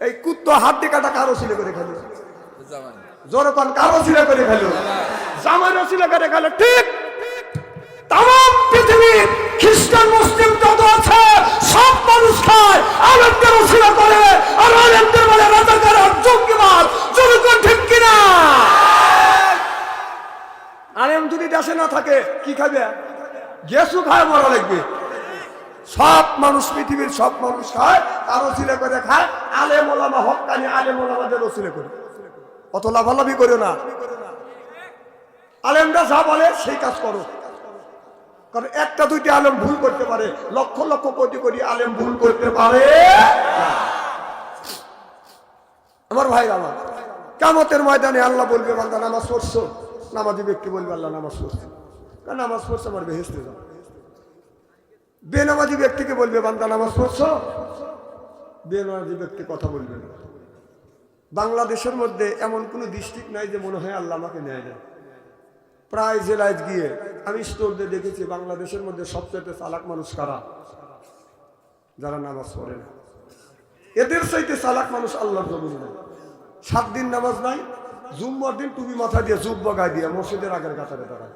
এই কুত্তো হাড্ডি কাটা কারও ছিল করে খেলো জামাই। জোরে পান কারও ছিল করে খেলো জামাইরও ছিল করে খেলো ঠিক তাম পৃথিবীর খ্রিস্টান মুসলিম যত আছে সব মানুষ খায়। আলেমদের ওসিলা করে। আর আলেমদের বলে রাজাকার আর জঙ্গিবাদ। জনগণ ঠিক কিনা? আলেম যদি দেশে না থাকে কি খাবে গেসু খায় মরা লাগবে। সব মানুষ, পৃথিবীর সব মানুষ খায় আর ওসিলে করে খায়। আলেম ওলামা হকানি আলে ওলামাদের ওসিলে করে। অত লাভালাভি করো না। আলেমরা যা বলে, সেই কাজ করো। কারণ একটা, দুইটা আলেম ভুল করতে পারে। লক্ষ লক্ষ কোটি কোটি আলেম ভুল করতে পারে আমার ভাই আমার কামতের ময়দানে আল্লাহ বলবে, বান্দা, নামাজ পড়ছো। নামাজি ব্যক্তি বলবে, আল্লাহ, নামাজ পড়ছে। কারণ নামাজ পড়ছে, আমার বেহেস্তে যাও। বেনামাজি ব্যক্তিকে বলবে, বান্দা, নামাজ পড়ছ? বেনামাজি ব্যক্তি কথা বলবে না। বাংলাদেশের মধ্যে এমন কোনো ডিস্ট্রিক্ট নাই যে মনে হয় আল্লাহ আমাকে নেয় না প্রায় জেলায় গিয়ে আমি স্টোরদের দেখেছি, বাংলাদেশের মধ্যে সবচেয়ে চালাক মানুষ কারা? যারা নামাজ পড়ে না। এদের চাইতে চালাক মানুষ আল্লাহর জমিন সাত দিন নামাজ নাই, জুম্মার দিন টুপি মাথা দিয়ে জুব বগায় দিয়ে মসজিদের আগের কাতারে দাঁড়ায়।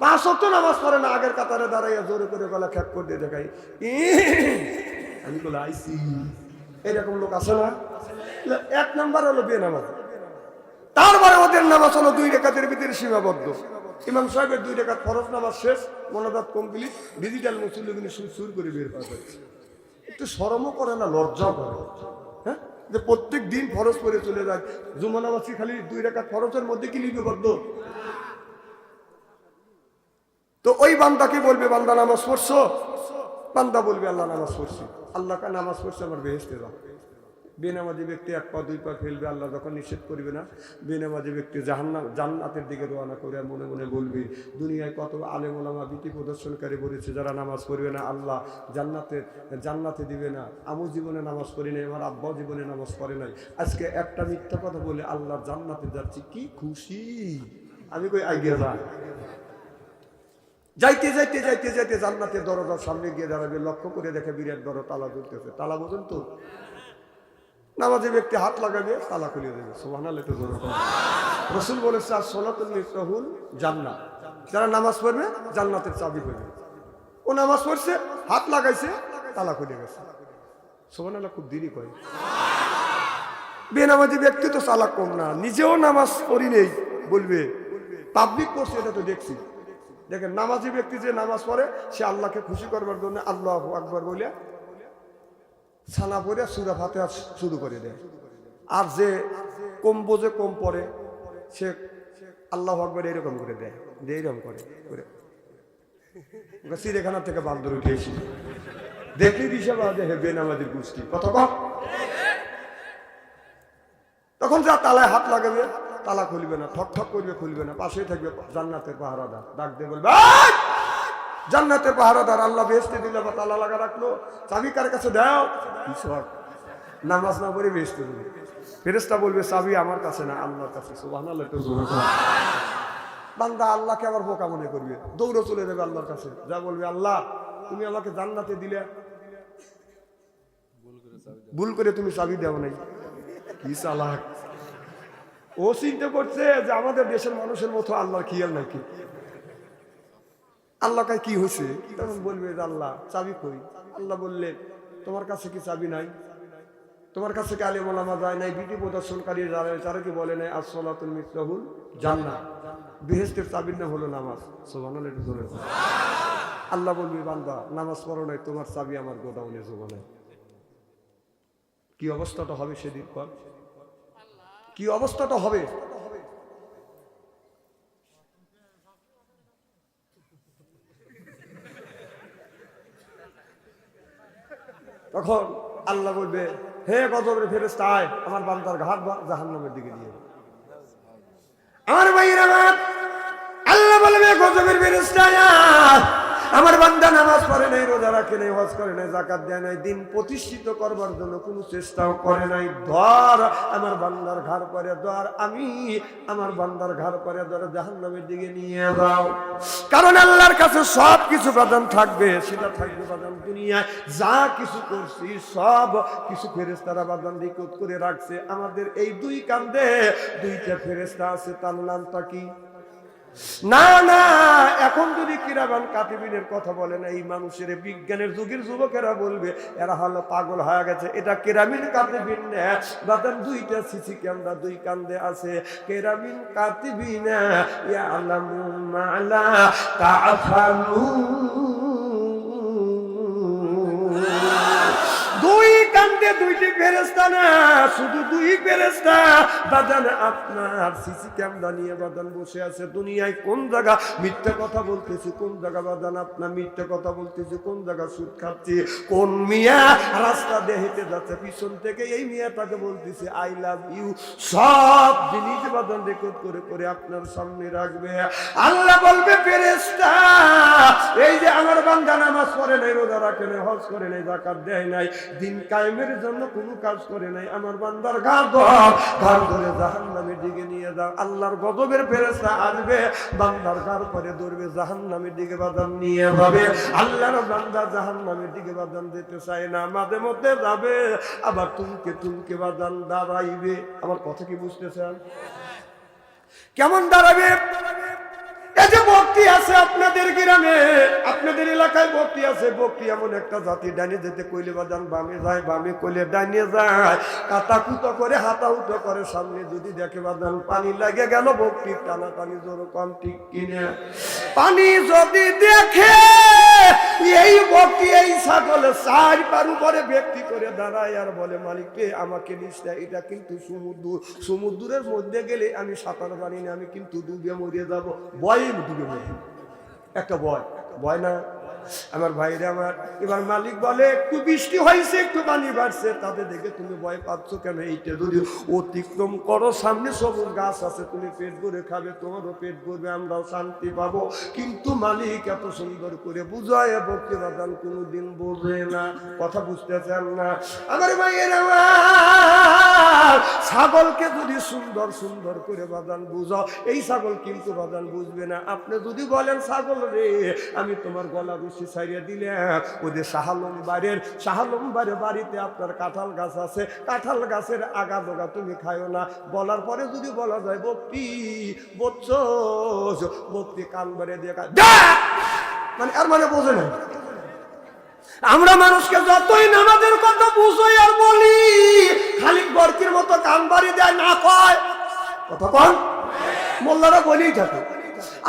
পাঁচ অক্ট নামাজ পড়ে না, আগের কাতারে দাঁড়াইয়া জোরে করে গলা খ্যাক করে দিয়ে দেখাই। আমি বলে আইসি এরকম লোক আছে না? এক নাম্বার হলো বিয়ে নামাজ। তারপরে ওদের নামাজ হলো দুই রেখাতের ভিতরে সীমাবদ্ধ। ইমাম সাহেবের দুই রেখাত ফরজ নামাজ শেষ মনোদাত কমপ্লিট ডিজিটাল মুসলিম সুর করে বের করা হয়েছে একটু সরমও করে না, লজ্জাও করে। হ্যাঁ? যে প্রত্যেক দিন ফরজ করে চলে যায়। জুমা নামাজি খালি দুই রেখা ফরজের মধ্যে কি লিপিবদ্ধ? তো ওই বান্দাকে বলবে? বান্দা নামাজ পড়ছো? বান্দা বলবে, আল্লাহ নামাজ পড়ছি। আল্লাহকে নামাজ পড়ছে, আমার বেহেস্তে দাও বেনামাজি ব্যক্তি এক পা, দুই পা ফেলবে, আল্লাহ যখন নিষেধ করবে না, বেনামাজি ব্যক্তি জাহান্না জান্নাতের দিকে রোয়ানা করে মনে মনে বলবে, দুনিয়ায় কত আলেম ওলামা ভীতি প্রদর্শনকারী বলেছে, যারা নামাজ পড়বে না, আল্লাহ জান্নাতে জান্নাতে দিবে না। আমু জীবনে নামাজ পড়ি নাই, আমার আব্বাও জীবনে নামাজ পড়ে নাই। আজকে একটা মিথ্যা কথা বলে আল্লাহ জান্নাতে যাচ্ছি, কি খুশি? আমি কই আগে যা। যাইতে যাইতে যাইতে যাইতে জান্নাতের দরজার সামনে গিয়ে দাঁড়াবে, লক্ষ্য করে দেখে বিরাট বড় তালা ঝুলতেছে তালা বোঝেন তো? নামাজে ব্যক্তি হাত লাগাবে, তালা খুলে দেবে। সোহান রসুল বলেছে আর সোনাতুল মিফতাহুল জান্নাত যারা নামাজ পড়বে, জান্নাতের চাবি করবে ও নামাজ পড়ছে, হাত লাগাইছে, তালা খুলে গেছে। সোহান খুব দেরি করে। বেনামাজি ব্যক্তি তো চালাক কম না, নিজেও নামাজ পড়ি নেই, বলবে, পাবলিক করছে এটা তো দেখছি। দেখেন নামাজি ব্যক্তি যে নামাজ পড়ে, সে আল্লাহকে খুশি করবার জন্য আল্লাহ আকবর বলে ছানা পরে সুরা ফাতে শুরু করে দেয়। আর যে কম বোঝে কম পড়ে, সে আল্লাহ আকবর এরকম করে দেয়, যে করে করে। থেকে বান্দর উঠে এসি দেখলি দিশা বাজে হে বেনামাজির গোষ্ঠী কত তখন যা তালায় হাত লাগাবে তালা খুলবে না, ঠক ঠক করবে, খুলবে না। পাশেই থাকবে জান্নাতের পাহারাদার। ডাক দিয়ে বলবে "এই! জান্নাতের পাহারাদার আল্লাহ বেহেস্তে দিল বা তালা লাগা রাখল। চাবি কার কাছে দাও? ঈশ্বর, নামাজ না পড়ে বেহেস্তে দিল ফেরেস্তা বলবে, চাবি আমার কাছে না, আল্লাহর কাছে। একটু বান্দা আল্লাহকে আবার বোকা মনে করবে। দৌড়ে চলে যাবে আল্লাহর কাছে। যা বলবে, আল্লাহ, তুমি আমাকে জান্নাতে দিলে। ভুল করে তুমি চাবি দাও নাই। কি চালাক। ও চিন্তা করছে যে আমাদের দেশের মানুষের মতো আল্লাহর খেয়াল নাকি আল্লাহ কাছে কি হয়েছে? তখন বলবে আল্লাহ, চাবি কই? আল্লাহ বললেন তোমার কাছে কি চাবি নাই? তোমার কাছে কি আলিম ওলামা যায় নাই? বিধি প্রদর্শনকারী তারা কি বলে নাই আসলাতুল মিত্রাহুল জান্নাত বেহেস্তের চাবির নাম হলো নামাজ। একটু আল্লাহ বলবি, বান্দা, নামাজ পড়ো নাই, তোমার চাবি আমার গোদাউনে জোগানে কি অবস্থাটা হবে সেদিন? পর কি অবস্থাটা হবে তখন আল্লাহ বলবে, হে গজবের ফেরেস্তা আয়, আমার বান্দার ঘাট জাহান নামের দিকে দিয়ে ভাইয়ের আমার আল্লাহ বলবে, গজবের ফেরেস্তা। আমার বান্দা নামাজ পড়ে নাই, রোজা রাখে নাই, হজ করে নাই জাকাত দেয় নাই, দিন প্রতিষ্ঠিত করবার জন্য কোনো চেষ্টাও করে নাই। ধর, আমার বান্দার ঘর পরে ধর, আমি আমার বান্দার ঘর পরে ধর জাহান্নামের দিকে নিয়ে যাও। কারণ আল্লাহর কাছে সব কিছু বাদান থাকবে, সেটা থাকবে বাদান দুনিয়ায়। যা কিছু করছি, সব কিছু ফেরেস্তারা বাদান নিকট করে রাখছে। আমাদের এই দুই কান্দে দুইটা ফেরেস্তা আছে, তার নামটা কি? না না, এখন যদি কিরাবান কাতিবিনের কথা বলেন, এই মানুষের বিজ্ঞানের যুগের যুবকেরা বলবে, এরা হলো পাগল হয়ে গেছে। এটা কেরামিন কাতিবিন না বাদান দুইটা সিসি ক্যামেরা দুই কান্দে আছে। কেরামিন কাতিবিন ইয়ালামু মালা তাফালুন কান্দে দুইটি ফেরেস্তা না, শুধু দুই ফেরেস্তা বাদান আপনার সিসি ক্যামেরা নিয়ে বাদান বসে আছে। দুনিয়ায় কোন জায়গা মিথ্যা কথা বলতেছি, কোন জায়গা বাদান আপনার মিথ্যা কথা বলতেছি, কোন জায়গা সুদ খাচ্ছি, কোন মিয়া রাস্তা দিয়ে যাচ্ছে, পিছন থেকে এই মিয়াটাকে বলতেছি আই লাভ ইউ সব জিনিস বাদান রেকর্ড করে করে আপনার সামনে রাখবে। আল্লাহ বলবে ফেরেস্তা এই যে আমার বান্দা নামাজ পড়ে নাই, রোজা রাখে নাই, হজ করে নাই জাকাত দেয় নাই, দিন কায়েমের জন্য কোনো কাজ করে নাই। আমার বান্দার ঘর ধর ধরে জাহান নামের দিকে নিয়ে যাও। আল্লাহর গজবের ফেরেস্তা আসবে, বান্দার ঘর পরে ধরবে জাহান নামের দিকে বাদাম নিয়ে যাবে। আল্লাহর বান্দা জাহান নামের দিকে বাদাম যেতে চায় না, মাঝে মধ্যে যাবে, আবার তুমকে তুমকে বাদাম দাঁড়াইবে। আমার কথা কি বুঝতেছেন? কেমন দাঁড়াবে? ভক্তি আছে আপনাদের গ্রামে। আপনাদের এলাকায় ভক্তি আছে। ভক্তি এমন একটা জাতি, ডানে যেতে কইলে বাজান, বামে যায়, বামে কইলে ডাইনে যায়। কাতা কুতো করে, হাতা উঠো করে, সামনে যদি দেখে বাজান, পানি লাগে গেল ভক্তি টানা টানি জোর কম ঠিক কিনে। পানি যদি দেখে এই ভক্তি এই ছাগলে চার পার উপরে ব্যক্তি করে দাঁড়ায় আর বলে, মালিক, কে আমাকে নিশ্চয় এটা কিন্তু সমুদ্র। সমুদ্রের মধ্যে গেলে আমি সাঁতার জানি না, আমি কিন্তু ডুবে মরে যাব। ভয়ে ডুবে মরি একটা বয়। বয় না? আমার ভাইরে আমার, এবার মালিক বলে, একটু বৃষ্টি হয়েছে, একটু পানি বাড়ছে। তাদের দেখে তুমি ভয় পাচ্ছ কেন? এইটা যদি অতিক্রম করো, সামনে সবুজ গাছ আছে, তুমি পেট ভরে খাবে, তোমারও পেট ভরবে, আমরাও শান্তি পাবো। কিন্তু মালিক এত সুন্দর করে বুঝায় ভক্তি বাদান কোনোদিন বোঝে না। কথা বুঝতেছেন না? আমার ভাইয়ের আমার, ছাগলকে যদি সুন্দর সুন্দর করে বাদান বুঝাও, এই ছাগল কিন্তু বাদান বুঝবে না। আপনি যদি বলেন, ছাগল রে, আমি তোমার গলা রুশি ছাড়িয়ে দিলে ওদের শাহালম্বারের শাহালম্বারের বাড়িতে আপনার কাঁঠাল গাছ আছে, কাঁঠাল গাছের আগা দোগা তুমি খাইও না। বলার পরে যদি বলা যায় বক্তি বচ্চ বক্তি কান বাড়ে দিয়ে মানে আর মানে বোঝে না আমরা মানুষকে যতই নামাজের কথা বুঝই আর বলি, খালি বরকির মতো কান বাড়ি দেয়, না কয়। কথা কন। মোল্লারা বলেই থাকে,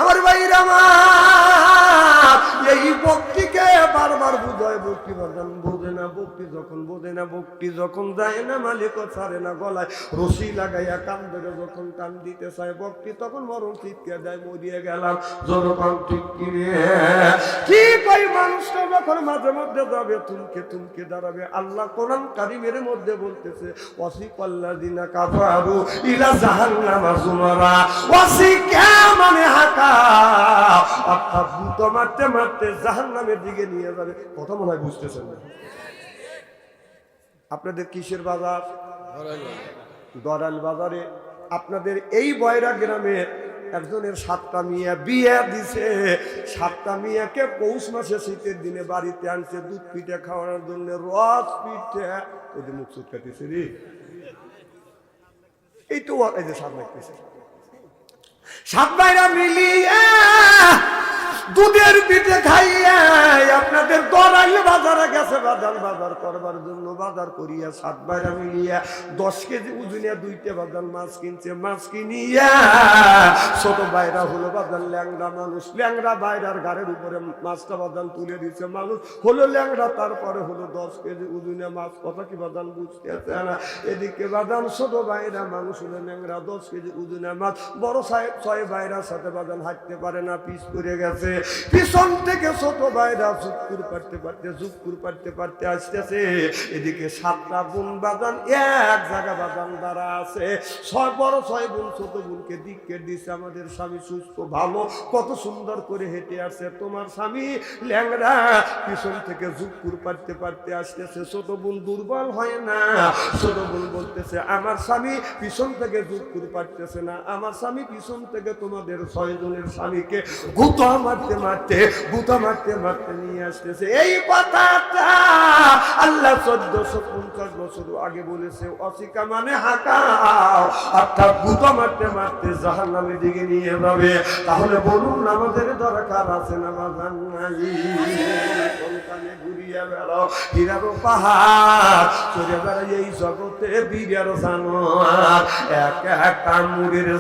আমার ভাইরা আমার এই ভক্তিকে বারবার বুঝায় ভক্তি বাজান বোঝে না ভক্তি যখন বোঝে না ভক্তি যখন যায় না, মালিক ছাড়ে না গলায়। রশি লাগাইয়া কান ধরে যখন কান দিতে চায় ভক্তি তখন মরণ চিৎকে দেয়, মরিয়ে গেলাম। ঠিক কিনে ঠিক ওই মানুষটা যখন মাঝে মধ্যে যাবে তুমকে তুমকে দাঁড়াবে। আল্লাহ কোরআন কারিমের মধ্যে বলতেছে ওয়াসিকাল্লা দিনা কাফারু ইলা জাহান্নামা জুমারা। ওয়াসিকা মানে হাকা? অর্থাৎ ভূত মারতে মারতে জাহান্নামের দিকে নিয়ে যাবে। কথা মনে হয় বুঝতেছেন না। আপনাদের কিসের বাজার? দরাল বাজারে। আপনাদের এই বয়রা গ্রামে একজনের সাতটা মিয়া বিয়ে দিছে। সাতটা মিয়াকে পৌষ মাসে শীতের দিনে বাড়িতে আনছে, দুধ পিঠে খাওয়ানোর জন্য, রস পিঠে। ওদের মুখ চুটকাতেছে রে। এই তো এই যে সাত লাগতেছে সাত মিলিয়ে দুধের পিঠে খাইয়া আপনাদের দরাইল বাজারে গেছে, বাজার বাজার করবার জন্য বাজার করিয়া সাত বাইরা মিলিয়া দশ কেজি ওজনে দুইটা বাজার মাছ কিনছে, মাছ কিনিয়া ছোট বাইরা হলো বাজার ল্যাংড়া মানুষ। ল্যাংড়া বাইরার গাড়ির উপরে মাছটা বাজান তুলে দিচ্ছে মানুষ। হলো ল্যাংড়া, তারপরে হলো দশ কেজি ওজনে মাছ। কথা কি বাজান বুঝতেছে না? এদিকে বাজান ছোট বাইরা মানুষ হলো ল্যাংড়া, দশ কেজি ওজনে মাছ। বড় সাহেব ছয় বাইরার সাথে বাজান হাঁটতে পারে না, পিস করে গেছে। পিছন থেকে ছোট ভাইরা জুকুর পারতে পারতে জুকুর পারতে পারতে আসতেছে। এদিকে সাতটা বোন বাজান, এক জায়গা বাজান দ্বারা আছে। ছয়, বড় ছয় বোন, ছোট বোনকে দিককে দিছে, আমাদের স্বামী সুস্থ, ভালো, কত সুন্দর করে হেঁটে আসে তোমার স্বামী ল্যাংরা পিছন থেকে জুকুর পারতে পারতে আসতেছে। ছোট বোন দুর্বল হয় না। ছোট বোন বলতেছে, আমার স্বামী পিছন থেকে জুকুর পারতেছে না। আমার স্বামী পিছন থেকে তোমাদের ছয় জনের স্বামীকে গুতা মারতে মারতে গুতা মারতে মারতে নিয়ে আসতেছে। এই কথাটা আল্লাহ চোদ্দশো পঞ্চাশ বছর আগে বলেছে, অসিকা মানে হাঁকাও অর্থাৎ গুতা মারতে মারতে জাহান নামের দিকে নিয়ে যাবে। তাহলে বলুন, নামাজের দরকার আছে, নামাজ আর নাই। জগতে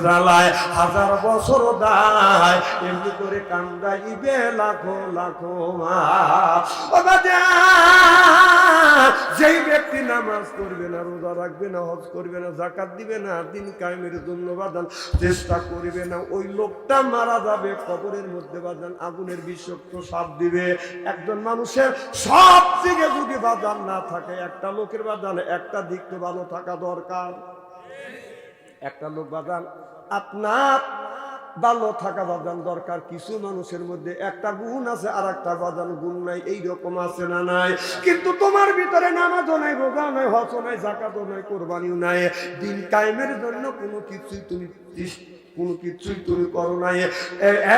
জ্বালায় হাজার বছর দায়, এমনি করে কান্দাইবে লাখো লাখো মা। যেই ব্যক্তি নামাজ করবে না, রোজা রাখবে না, হজ করবে না জাকাত দিবে না, দিন কায়েমের জন্য বাদান চেষ্টা করবে না, ওই লোকটা মারা যাবে, কবরের মধ্যে বাদান আগুনের বিষাক্ত সাপ দিবে। একজন মানুষের সব দিকে যদি বাদান না থাকে, একটা লোকের বাদান একটা দিক তো ভালো থাকা দরকার। একটা লোক বাদান আপনার ভালো থাকা বাদান দরকার। কিছু মানুষের মধ্যে একটা গুণ আছে আর একটা বাদান গুণ নাই, এইরকম আছে না নাই? কিন্তু তোমার ভিতরে নামাজও নাই, রোজা নাই হজও নাই জাকাতও নাই, কোরবানিও নাই। দিন কায়েমের জন্য কোনো কিছুই তুমি কোনো কিছুই তুমি করো নাই।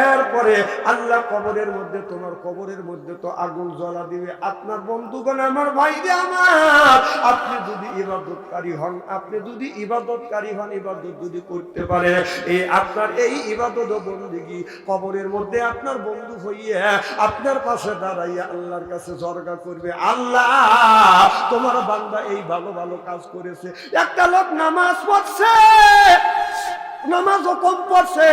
এরপরে আল্লাহ কবরের মধ্যে, তোমার কবরের মধ্যে তো আগুন জ্বলা দিবে। আপনার বন্ধুগণ আমার ভাইরে আমার, আপনি যদি ইবাদতকারী হন, আপনি যদি ইবাদতকারী হন, ইবাদত যদি করতে পারে এই আপনার এই ইবাদত বন্দিগি কবরের মধ্যে আপনার বন্ধু হইয়ে আপনার পাশে দাঁড়াইয়া আল্লাহর কাছে জর্গা করবে। আল্লাহ, তোমার বান্দা এই ভালো ভালো কাজ করেছে। একটা লোক নামাজ পড়ছে। নামাজও কম পড়ছে,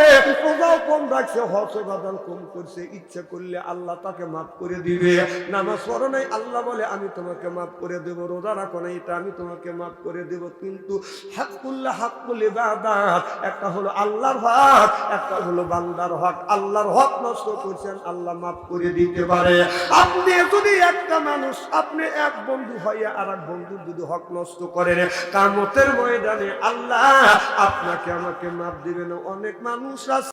রোজাও কম রাখছে, হজ বাদান কম করছে, ইচ্ছা করলে আল্লাহ তাকে মাফ করে দিবে। নামাজ পড়ো আল্লাহ বলে, আমি তোমাকে মাফ করে দেবো, রোজা রাখো নাই, এটা আমি তোমাকে মাফ করে দেব। কিন্তু হাকুল্লাহ হাকুল ইবাদাত, একটা হলো আল্লাহর হক, একটা হলো বান্দার হক। আল্লাহর হক নষ্ট করছেন, আল্লাহ মাফ করে দিতে পারে। আপনি যদি একটা মানুষ, আপনি এক বন্ধু হইয়া আর এক বন্ধু যদি হক নষ্ট করেন, কামতের ময়দানে আল্লাহ আপনাকে আমাকে মাফ দিবেন অনেক মানুষ আছে।